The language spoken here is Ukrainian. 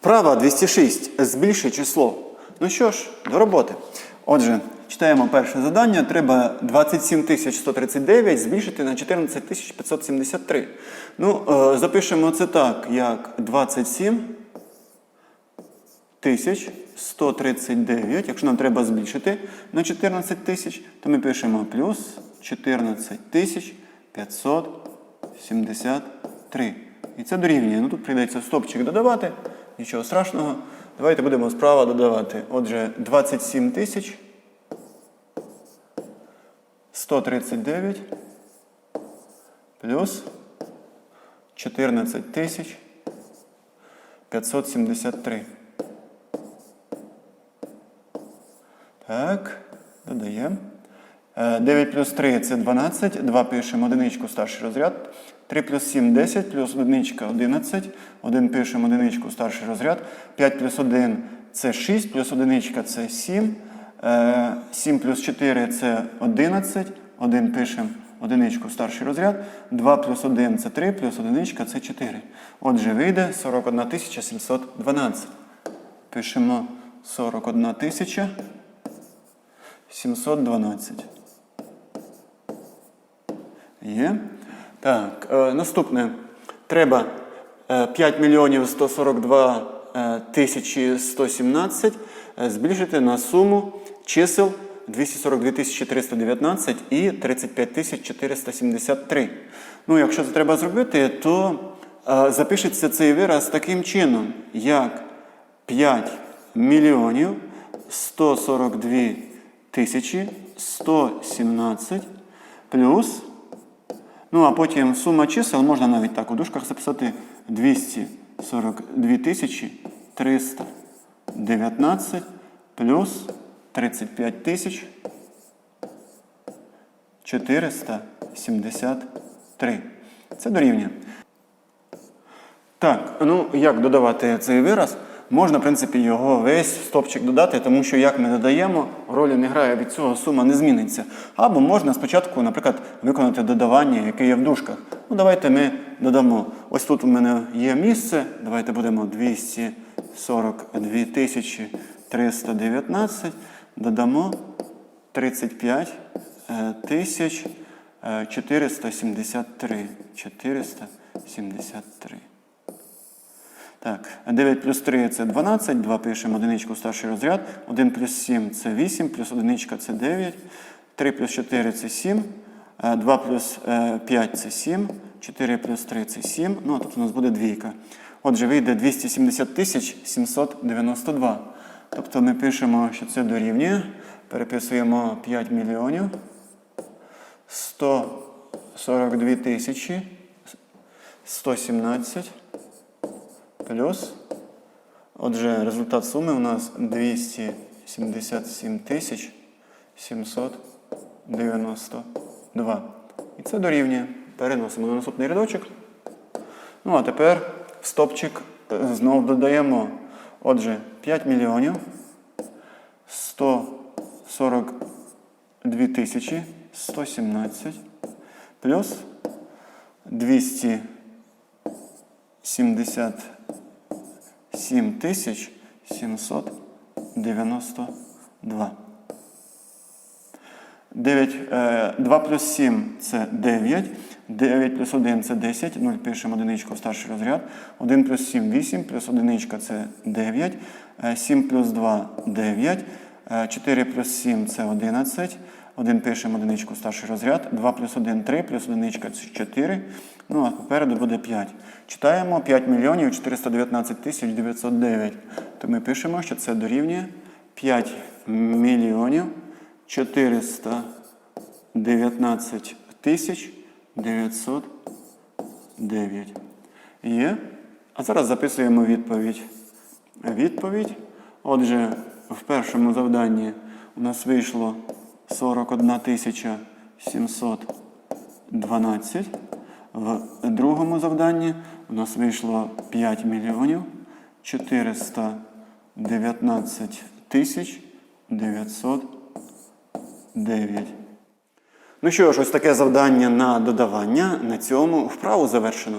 Вправа 206. Збільши число. Ну що ж, до роботи. Отже, читаємо перше завдання. Треба 27 139 збільшити на 14 573. Ну, е, запишемо це так, як 27 тисяч 139. Якщо нам треба збільшити на 14 тисяч, то ми пишемо плюс 14 тисяч 573. І це дорівнює. Ну тут прийдеться стопчик додавати. Нічого страшного. Давайте будемо справа додавати. Отже, 27 тисяч 139 плюс 14 тисяч 573. Так, додаємо. Е, 9 плюс 3 це 12. 2 пишемо одиничку старший розряд. 3 плюс 7 10, плюс одиничка 11. 1 пишемо одиничку старший розряд. 5 плюс 1 це 6, плюс одиничка це 7. Е, 7 плюс 4 це 11. 1 пишемо одиничку старший розряд. 2 плюс 1 це 3, плюс одиничка це 4. Отже, вийде 41 712. Пишемо 41 712. Є. Так, е, наступне. Треба е, 5 мільйонів 142 е, тисячі 117 е, збільшити на суму чисел 242 тисячі 319 і 35 тисяч 473. Ну, якщо це треба зробити, то е, запишеться цей вираз таким чином, як 5 мільйонів 142 тисячі 117 плюс. Ну, а потім сума чисел можна навіть так у дужках записати 242 тисячі 319 плюс 35 тисяч 473. Це дорівнює. Так, ну як додавати цей вираз? Можна, в принципі, його весь в стопчик додати, тому що як ми додаємо, ролі не грає від цього сума не зміниться. Або можна спочатку, наприклад, виконати додавання, яке є в дужках. Ну, давайте ми додамо. Ось тут у мене є місце. Давайте будемо 242 тисячі 319. Додамо 35 е, тисяч е, 473. 473. Так, 9 плюс 3 це 12, 2 пишемо одиничку старший розряд, 1 плюс 7 це 8, плюс одиничка це 9, 3 плюс 4 це 7, 2 плюс 5 це 7, 4 плюс 3 це 7, ну а тут у нас буде двійка. Отже, вийде 270 тисяч 792. Тобто ми пишемо, що це дорівнює, переписуємо 5 мільйонів 142 тисячі 117 плюс. Отже, результат суми у нас 277 тисяч 792. І це дорівнює. Переносимо на наступний рядочок. Ну, а тепер в стопчик е, знову додаємо. Отже, 5 мільйонів 142 тисячі 117 плюс 270 7792. 9, е, 2 плюс 7 це 9. 9 плюс 1 це 10. 0 пишемо одиничку в старший розряд. 1 плюс 7 8, плюс одиничка це 9. Е, 7 плюс 2 9. Е, 4 плюс 7 це 11. 1 пишемо одиничку старший розряд. 2 плюс 1 3, плюс одиничка це 4. Ну, а попереду буде 5. Читаємо 5 мільйонів 419 тисяч 909. То ми пишемо, що це дорівнює 5 мільйонів 419 тисяч 909. Є. А зараз записуємо відповідь. Відповідь. Отже, в першому завданні у нас вийшло 41 тисяча 712. В другому завданні у нас вийшло 5 мільйонів 419 тисяч 909. Ну що ж, ось таке завдання на додавання. На цьому вправу завершено.